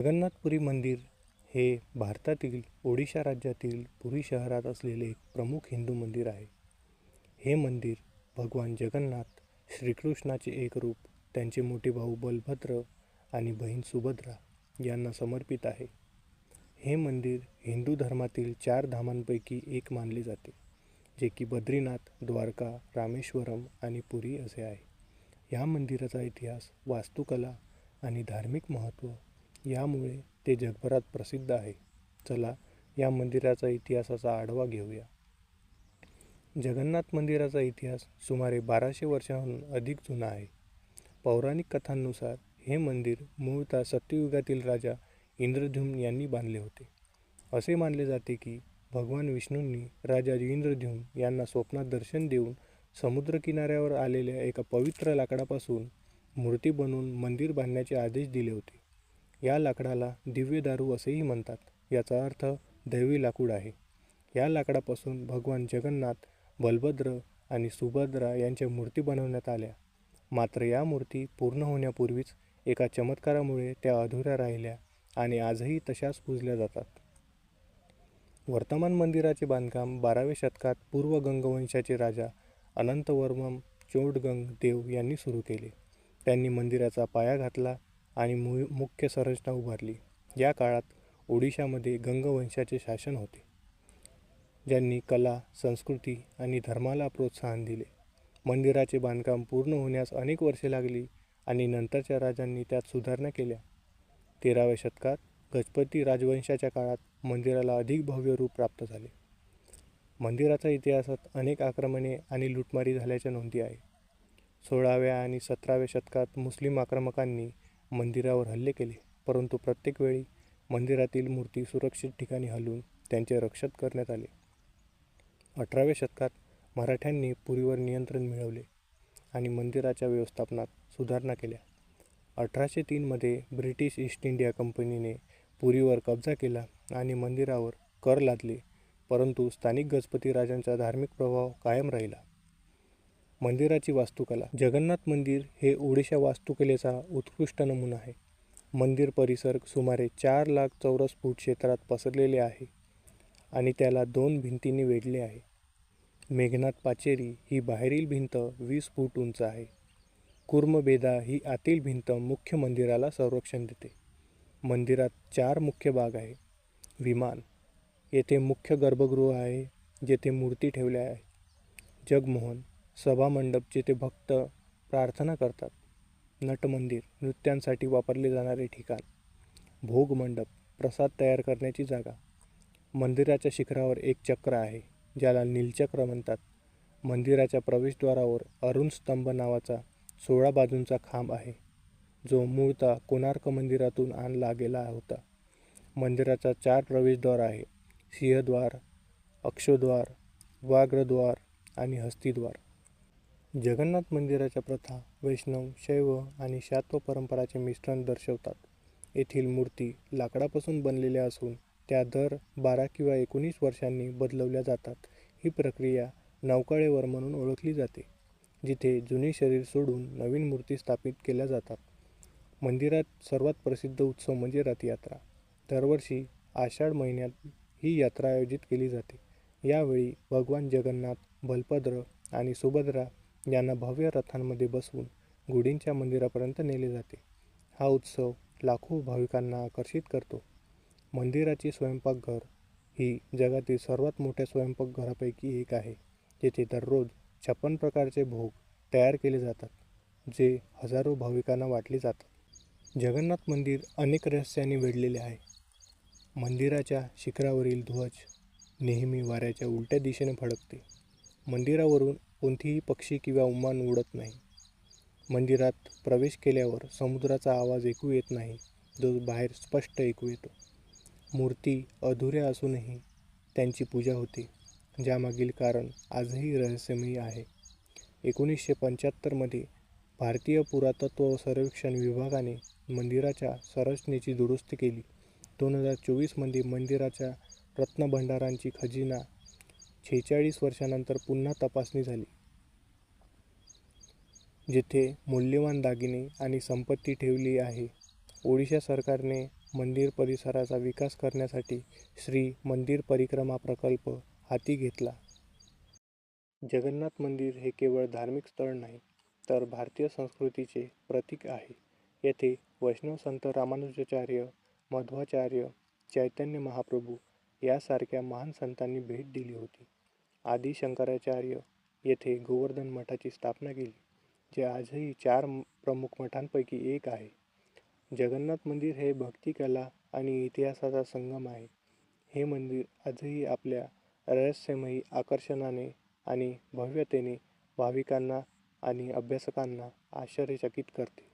जगन्नाथपुरी मंदिर हे भारतातील ओडिशा राज्यातील पुरी शहरात असलेले एक प्रमुख हिंदू मंदिर आहे. हे मंदिर भगवान जगन्नाथ श्रीकृष्णाचे एक रूप त्यांचे मोठे भाऊ बलभद्र आणि बहीण सुभद्रा यांना समर्पित आहे. हे मंदिर हिंदू धर्मातील चार धामांपैकी एक मानले जाते जे की बद्रीनाथ द्वारका रामेश्वरम आणि पुरी असे आहे. या मंदिराचा इतिहास वास्तुकला आणि धार्मिक महत्त्व यामुळे ते जगभरात प्रसिद्ध आहे. चला या मंदिराचा इतिहासाचा आढावा घेऊया. जगन्नाथ मंदिराचा इतिहास सुमारे बाराशे वर्षांहून अधिक जुना आहे. पौराणिक कथांनुसार हे मंदिर मूळतः सत्ययुगातील राजा इंद्रद्युम्न यांनी बांधले होते. असे मानले जाते की भगवान विष्णूंनी राजा इंद्रद्युम्न यांना स्वप्नात दर्शन देऊन समुद्रकिनाऱ्यावर आलेल्या एका पवित्र लाकडापासून मूर्ती बनवून मंदिर बांधण्याचे आदेश दिले होते. या लाकडाला दिव्य दारू असेही म्हणतात याचा अर्थ दैवी लाकूड आहे. या लाकडापासून भगवान जगन्नाथ बलभद्र आणि सुभद्रा यांच्या मूर्ती बनवण्यात आल्या. मात्र या मूर्ती पूर्ण होण्यापूर्वीच एका चमत्कारामुळे त्या अधुऱ्या राहिल्या आणि आजही तशाच पूजल्या जातात. वर्तमान मंदिराचे बांधकाम बाराव्या शतकात पूर्व गंगवंशाचे राजा अनंतवर्मम चोडगंग देव यांनी सुरू केले. त्यांनी मंदिराचा पाया घातला आणि मु मुख्य संरचना उभारली. या काळात ओडिशामध्ये गंगवंशाचे शासन होते. ज्यांनी कला संस्कृती आणि धर्माला प्रोत्साहन दिले. मंदिराचे बांधकाम पूर्ण होण्यास अनेक वर्षे लागली आणि नंतरच्या राजांनी त्यात सुधारणा केल्या. तेराव्या शतकात गजपती राजवंशाच्या काळात मंदिराला अधिक भव्य रूप प्राप्त झाले. मंदिराच्या इतिहासात अनेक आक्रमणे आणि लुटमारी झाल्याच्या नोंदी आहे. सोळाव्या आणि सतराव्या शतकात मुस्लिम आक्रमकांनी मंदिरावर हल्ले केले. परंतु प्रत्येक वेळी मंदिरातील मूर्ती सुरक्षित ठिकाणी हलवून त्यांचे रक्षण करण्यात आले. अठराव्या शतकात मराठ्यांनी पुरीवर नियंत्रण मिळवले आणि मंदिराच्या व्यवस्थापनात सुधारणा केल्या. अठराशे तीनमध्ये ब्रिटिश ईस्ट इंडिया कंपनीने पुरीवर कब्जा केला आणि मंदिरावर कर लादले परंतु स्थानिक गजपती राजांचा धार्मिक प्रभाव कायम राहिला. मंदिराची वास्तुकला. जगन्नाथ मंदिर हे ओडिशा वास्तुकलेचा उत्कृष्ट नमुना आहे. मंदिर परिसर सुमारे चार लाख चौरस फूट क्षेत्रात पसरलेले आहे आणि त्याला दोन भिंतींनी वेढले आहे. मेघनाथ पाचेरी ही बाहेरील भिंत वीस फूट उंच आहे. कुर्मबेदा ही आतील भिंत मुख्य मंदिराला संरक्षण देते. मंदिरात चार मुख्य भाग आहे. विमान येथे मुख्य गर्भगृह आहे जेथे मूर्ती ठेवल्या आहेत जगमोहन सभामंडप जिथे भक्त प्रार्थना करतात. नटमंदिर नृत्यांसाठी वापरले जाणारे ठिकाण. भोगमंडप प्रसाद तयार करण्याची जागा. मंदिराच्या शिखरावर एक चक्र आहे ज्याला नीलचक्र म्हणतात. मंदिराच्या प्रवेशद्वारावर अरुण स्तंभ नावाचा सोळा बाजूंचा खांब आहे जो मूळतः कोणार्क मंदिरातून आणला गेला होता. मंदिराचा चार प्रवेशद्वार आहे सिंहद्वार अक्षोद्वार व्याघ्रद्वार आणि हस्तिद्वार. जगन्नाथ मंदिराच्या प्रथा वैष्णव शैव आणि शात्व परंपराचे मिश्रण दर्शवतात. येथील मूर्ती लाकडापासून बनलेल्या असून त्या दर बारा किंवा एकोणीस वर्षांनी बदलवल्या जातात. ही प्रक्रिया नौकाळेवर म्हणून ओळखली जाते जिथे जुने शरीर सोडून नवीन मूर्ती स्थापित केल्या जातात. मंदिरात सर्वात प्रसिद्ध उत्सव म्हणजे रथयात्रा. दरवर्षी आषाढ महिन्यात ही यात्रा आयोजित केली जाते. यावेळी भगवान जगन्नाथ बलभद्र आणि सुभद्रा यांना भव्य रथांमध्ये बसवून गुढींच्या मंदिरापर्यंत नेले जाते. हा उत्सव लाखो भाविकांना आकर्षित करतो. मंदिराची स्वयंपाकघर ही जगातील सर्वात मोठ्या स्वयंपाकघरापैकी एक आहे जेथे दररोज छप्पन प्रकारचे भोग तयार केले जातात जे हजारो भाविकांना वाटले जातात. जगन्नाथ मंदिर अनेक रहस्यांनी वेढलेले आहे. मंदिराच्या शिखरावरील ध्वज नेहमी वाऱ्याच्या उलट्या दिशेने फडकते. मंदिरावरून कोणतीही पक्षी किंवा उमान उडत नाही. मंदिरात प्रवेश केल्यावर समुद्राचा आवाज ऐकू येत नाही जो बाहेर स्पष्ट ऐकू येतो. मूर्ती अधुऱ्या असूनही त्यांची पूजा होते ज्यामागील कारण आजही रहस्यमयी आहे. एकोणीसशे पंच्याहत्तरमध्ये भारतीय पुरातत्व सर्वेक्षण विभागाने मंदिराच्या संरचनेची दुरुस्ती केली. दोन हजार चोवीसमध्ये मंदिराच्या रत्नभंडारांची खजिना शेहेचाळीस वर्षानंतर पुन्हा तपासणी झाली जिथे मूल्यवान दागिने आणि संपत्ती ठेवली आहे. ओडिशा सरकारने मंदिर परिसराचा विकास करण्यासाठी श्री मंदिर परिक्रमा प्रकल्प हाती घेतला. जगन्नाथ मंदिर हे केवळ धार्मिक स्थळ नाही तर भारतीय संस्कृतीचे प्रतीक आहे. येथे वैष्णव संत रामानुजाचार्य मध्वाचार्य चैतन्य महाप्रभू यासारख्या महान संतांनी भेट दिली होती. आदी शंकराचार्य येथे गोवर्धन मठाची स्थापना केली जे आजही चार प्रमुख मठांपैकी एक आहे. जगन्नाथ मंदिर हे भक्तिकला आणि इतिहासाचा संगम आहे. हे मंदिर आजही आपल्या रहस्यमयी आकर्षणाने आणि भव्यतेने भाविकांना आणि अभ्यासकांना आश्चर्यचकित करते.